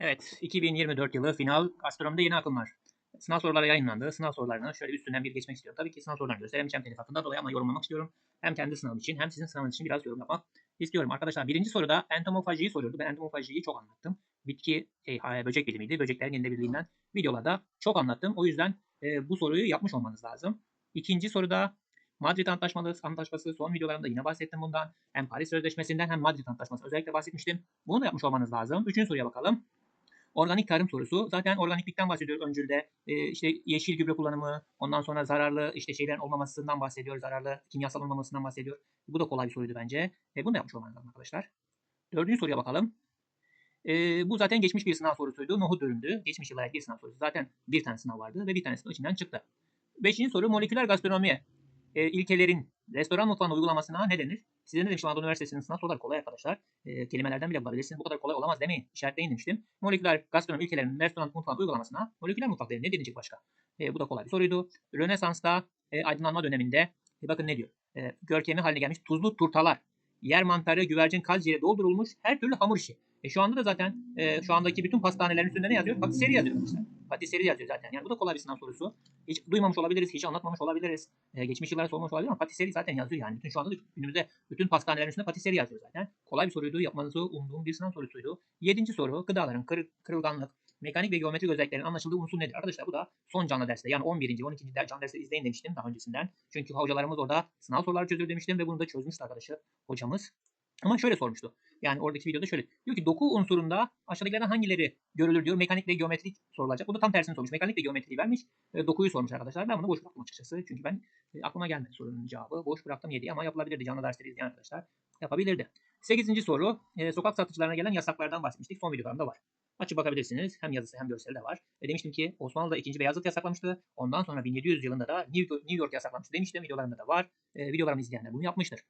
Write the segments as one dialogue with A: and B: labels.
A: Evet, 2024 yılı final gastronomide yeni akımlar. Sınav soruları yayınlandı. Sınav sorularını şöyle üstünden bir geçmek istiyorum. Tabii ki sınav sorularını gösteremeyeceğim telif hakkında dolayı ama yorumlamak istiyorum. Hem kendi sınavım için hem sizin sınavınız için biraz yorum yapmak istiyorum. Arkadaşlar birinci soruda entomofajiyi soruyordu. Ben entomofajiyi çok anlattım. Bitki, ha, böcek bilimiydi. Böceklerin yenilebilirliğinden videolarda çok anlattım. O yüzden e, bu soruyu yapmış olmanız lazım. İkinci soruda Madrid Antlaşması, Antlaşması son videolarımda yine bahsettim bundan. Hem Paris Sözleşmesi'nden hem Madrid Antlaşması özellikle bahsetmiştim. Bunu da yapmış olmanız lazım. Üçüncü soruya bakalım. Organik tarım sorusu. Zaten organiklikten bahsediyor öncülde. Ee, işte yeşil gübre kullanımı, ondan sonra zararlı işte şeylerin olmamasından bahsediyor. Zararlı kimyasal olmamasından bahsediyor. Bu da kolay bir soruydu bence. E, bunu da yapmış olmanız lazım arkadaşlar. Dördüncü soruya bakalım. E, bu zaten geçmiş bir sınav sorusuydu. Nohut üründü. Geçmiş yıllara bir sınav sorusu. Zaten bir tane sınav vardı ve bir tanesi de içinden çıktı. Beşinci soru moleküler gastronomi e, ilkelerin restoran mutfağında uygulamasına ne denir? Size ne demiştim Anadolu Üniversitesi'nin sınav soruları kolay arkadaşlar. E, kelimelerden bile bulabilirsiniz. Bu kadar kolay olamaz demeyin. İşaretleyin demiştim. Moleküler gastronomi ilkelerinin restoran mutfağında uygulamasına moleküler mutfak denir. Ne denecek başka? E, bu da kolay bir soruydu. Rönesans'ta e, aydınlanma döneminde e, bakın ne diyor? E, görkemi haline gelmiş tuzlu turtalar, yer mantarı, güvercin, kazciğeri doldurulmuş her türlü hamur işi. E şu anda da zaten e, şu andaki bütün pastanelerin üstünde ne yazıyor? Patisserie yazıyor mesela. Patisserie yazıyor zaten. Yani bu da kolay bir sınav sorusu. Hiç duymamış olabiliriz, hiç anlatmamış olabiliriz. E, geçmiş yıllara sormuş olabilir ama patisserie zaten yazıyor yani. Bütün şu anda da günümüzde bütün pastanelerin üstünde patisserie yazıyor zaten. Kolay bir soruydu. Yapmanızı umduğum bir sınav sorusuydu. Yedinci soru gıdaların kır, kırılganlık, mekanik ve geometrik özelliklerin anlaşıldığı unsur nedir? Arkadaşlar bu da son canlı derste yani 11. 12. ders canlı derste izleyin demiştim daha öncesinden. Çünkü hocalarımız orada sınav soruları çözüyor demiştim ve bunu da çözmüştü arkadaşı hocamız. Ama şöyle sormuştu. Yani oradaki videoda şöyle. Diyor ki doku unsurunda aşağıdakilerden hangileri görülür diyor. Mekanik ve geometrik sorulacak. Bu da tam tersini sormuş. Mekanik ve geometriyi vermiş. E, dokuyu sormuş arkadaşlar. Ben bunu boş bıraktım açıkçası. Çünkü ben e, aklıma gelmedi sorunun cevabı. Boş bıraktım 7 ama yapılabilirdi. Canlı dersleri izleyen arkadaşlar yapabilirdi. 8. soru. E, sokak satıcılarına gelen yasaklardan bahsetmiştik. Son videolarımda var. Açıp bakabilirsiniz. Hem yazısı hem görseli de var. E demiştim ki Osmanlı'da ikinci Beyazıt yasaklamıştı. Ondan sonra 1700 yılında da New York yasaklamıştı demiştim. Videolarımda da var. E, videolarımı izleyenler bunu yapmıştır.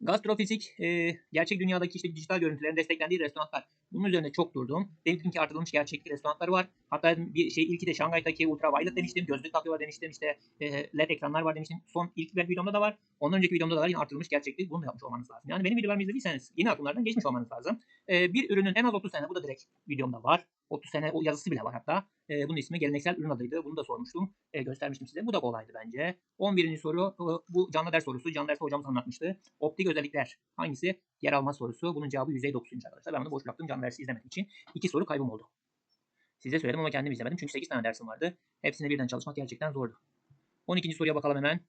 A: Gastrofizik, e, gerçek dünyadaki işte dijital görüntülerin desteklendiği restoranlar. Bunun üzerine çok durdum. Demiştim ki artırılmış gerçeklik restoranları var. Hatta bir şey ilki de Şangay'daki ultraviolet demiştim. Gözlük takıyorlar demiştim. İşte e, LED ekranlar var demiştim. Son ilk videomda da var. Ondan önceki videomda da var. Yine artırılmış gerçeklik. Bunu da yapmış olmanız lazım. Yani benim videolarımı izlediyseniz yine akımlardan geçmiş olmanız lazım. E, bir ürünün en az 30 sene bu da direkt videomda var. 30 sene o yazısı bile var hatta. E, bunun ismi geleneksel ürün adıydı. Bunu da sormuştum. E, göstermiştim size. Bu da kolaydı bence. 11. soru bu canlı ders sorusu. Canlı derste hocamız anlatmıştı. Optik özellikler hangisi? Yer alma sorusu. Bunun cevabı %9. arkadaşlar. Ben bunu boş bıraktım canlı dersi izlemediğim için. iki soru kaybım oldu. Size söyledim ama kendim izlemedim. Çünkü 8 tane dersim vardı. Hepsine birden çalışmak gerçekten zordu. 12. soruya bakalım hemen.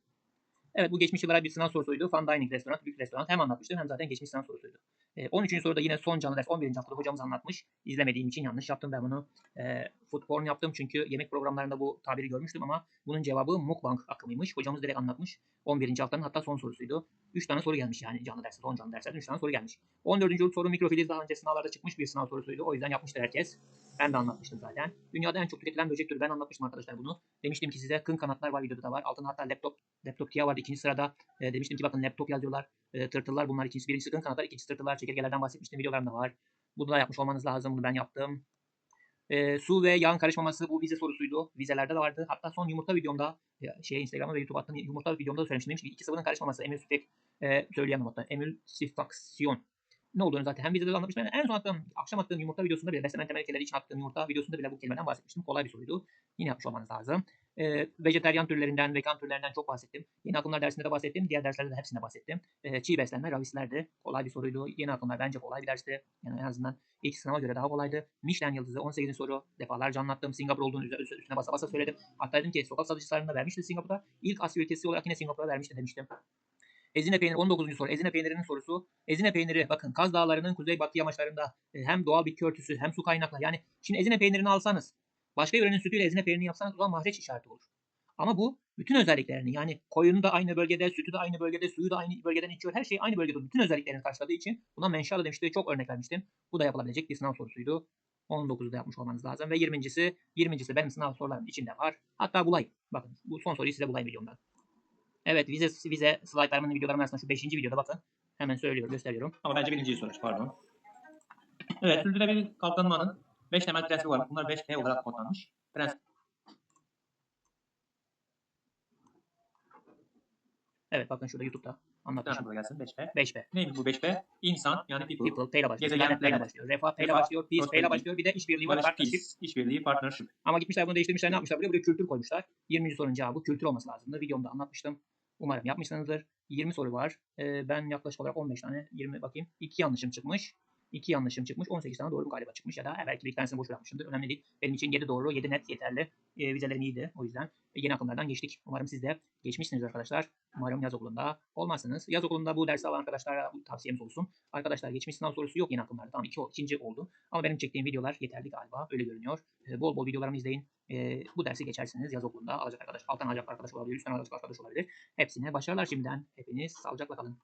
A: Evet bu geçmiş yıllara bir sınav sorusuydu. Fine Dining restoran, büyük restoran. Hem anlatmıştım hem zaten geçmiş sınav sorusuydu. E, 13. soruda yine son canlı ders 11. haftada hocamız anlatmış. İzlemediğim için yanlış yaptım ben bunu. E, food porn yaptım çünkü yemek programlarında bu tabiri görmüştüm ama bunun cevabı mukbang akımıymış. Hocamız direkt anlatmış. 11. haftanın hatta son sorusuydu. 3 tane soru gelmiş yani canlı derste, son canlı derslerden 3 tane soru gelmiş. 14. soru mikrofiliz daha önce sınavlarda çıkmış bir sınav sorusuydu. O yüzden yapmıştır herkes. Ben de anlatmıştım zaten. Dünyada en çok tüketilen böcek türü ben anlatmıştım arkadaşlar bunu. Demiştim ki size kın kanatlar var videoda da var. Altında hatta laptop laptop tia vardı ikinci sırada. E, demiştim ki bakın laptop yazıyorlar. E, tırtıllar bunlar ikincisi. Birincisi kın kanatlar, ikincisi tırtıllar. Çekirgelerden bahsetmiştim videolarımda var. Bunu da yapmış olmanız lazım. Bunu ben yaptım. E, su ve yağın karışmaması bu vize sorusuydu. Vizelerde de vardı. Hatta son yumurta videomda şey Instagram'a ve YouTube attığım yumurta videomda da söylemiştim. Demiş ki iki sıvının karışmaması. Emülsifik e, söyleyemem hatta. Emülsifaksiyon ne olduğunu zaten hem videoda anlatmıştım. Yani en son attığım, akşam attığım yumurta videosunda bile, beslenme temel ilkeleri için attığım yumurta videosunda bile bu kelimeden bahsetmiştim. Kolay bir soruydu. Yine yapmış olmanız lazım. E, vejeteryan türlerinden, vegan türlerinden çok bahsettim. Yeni akımlar dersinde de bahsettim. Diğer derslerde de hepsinde bahsettim. E, çiğ beslenme, ravislerdi. Kolay bir soruydu. Yeni akımlar bence kolay bir dersti. Yani en azından ilk sınava göre daha kolaydı. Michelin yıldızı 18. soru. Defalarca anlattım. Singapur olduğunu üstüne basa basa söyledim. Hatta dedim ki sokak satıcılarında vermişti Singapur'da. İlk Asya ülkesi olarak yine Singapur'a vermişti demiştim. Ezine peyniri 19. soru. Ezine peynirinin sorusu. Ezine peyniri bakın Kaz Dağları'nın kuzey batı yamaçlarında e, hem doğal bitki örtüsü hem su kaynakları. Yani şimdi ezine peynirini alsanız başka yörenin sütüyle ezine peynirini yapsanız o zaman mahreç işareti olur. Ama bu bütün özelliklerini yani koyunu da aynı bölgede, sütü de aynı bölgede, suyu da aynı bölgeden içiyor. Her şey aynı bölgede bütün özelliklerini karşıladığı için buna menşalı demişti. Çok örnek vermiştim. Bu da yapılabilecek bir sınav sorusuydu. 19'u da yapmış olmanız lazım. Ve 20.si 20.si benim sınav sorularım içinde var. Hatta bulayım. Bakın bu son soruyu size bulayım videomdan. Evet vize vize slaytlarımın videolarım arasında şu 5. videoda bakın. Hemen söylüyorum, gösteriyorum.
B: Ama bence birinciyi soruş pardon. Evet, sürdürülebilir kalkınmanın 5 temel prensibi var. Bunlar 5P olarak kodlanmış. Prensip.
A: Evet bakın şurada YouTube'da Anlatmışım.
B: burada gelsin 5B.
A: 5B.
B: Neymiş bu 5B? İnsan yani people.
A: People, P ile başlıyor.
B: Gezegen,
A: P ile başlıyor. Refah P ile başlıyor. Peace P ile başlıyor. Bir de işbirliği var. Partnership.
B: işbirliği, partnership.
A: Ama gitmişler bunu değiştirmişler. Ne yapmışlar buraya? Buraya kültür koymuşlar. 20. sorunun cevabı kültür olması lazımdı. Videomda anlatmıştım. Umarım yapmışsınızdır. 20 soru var. Ee, ben yaklaşık olarak 15 tane 20 bakayım. 2 yanlışım çıkmış. 2 yanlışım çıkmış. 18 tane doğru galiba çıkmış ya da belki bir tanesini boş bırakmışımdır. Önemli değil. Benim için 7 doğru, 7 net yeterli. Ee, vizelerim iyiydi. O yüzden yeni akımlardan geçtik. Umarım siz de geçmişsiniz arkadaşlar. Umarım yaz okulunda olmazsınız. Yaz okulunda bu dersi alan arkadaşlara bu tavsiyemiz olsun. Arkadaşlar geçmiş sınav sorusu yok yeni akımlarda. Tamam iki, ikinci oldu. Ama benim çektiğim videolar yeterli galiba. Öyle görünüyor. Ee, bol bol videolarımı izleyin. Ee, bu dersi geçersiniz yaz okulunda. Alacak arkadaş, alttan alacak arkadaş olabilir, üstten alacak arkadaş olabilir. Hepsine başarılar şimdiden. Hepiniz sağlıcakla kalın.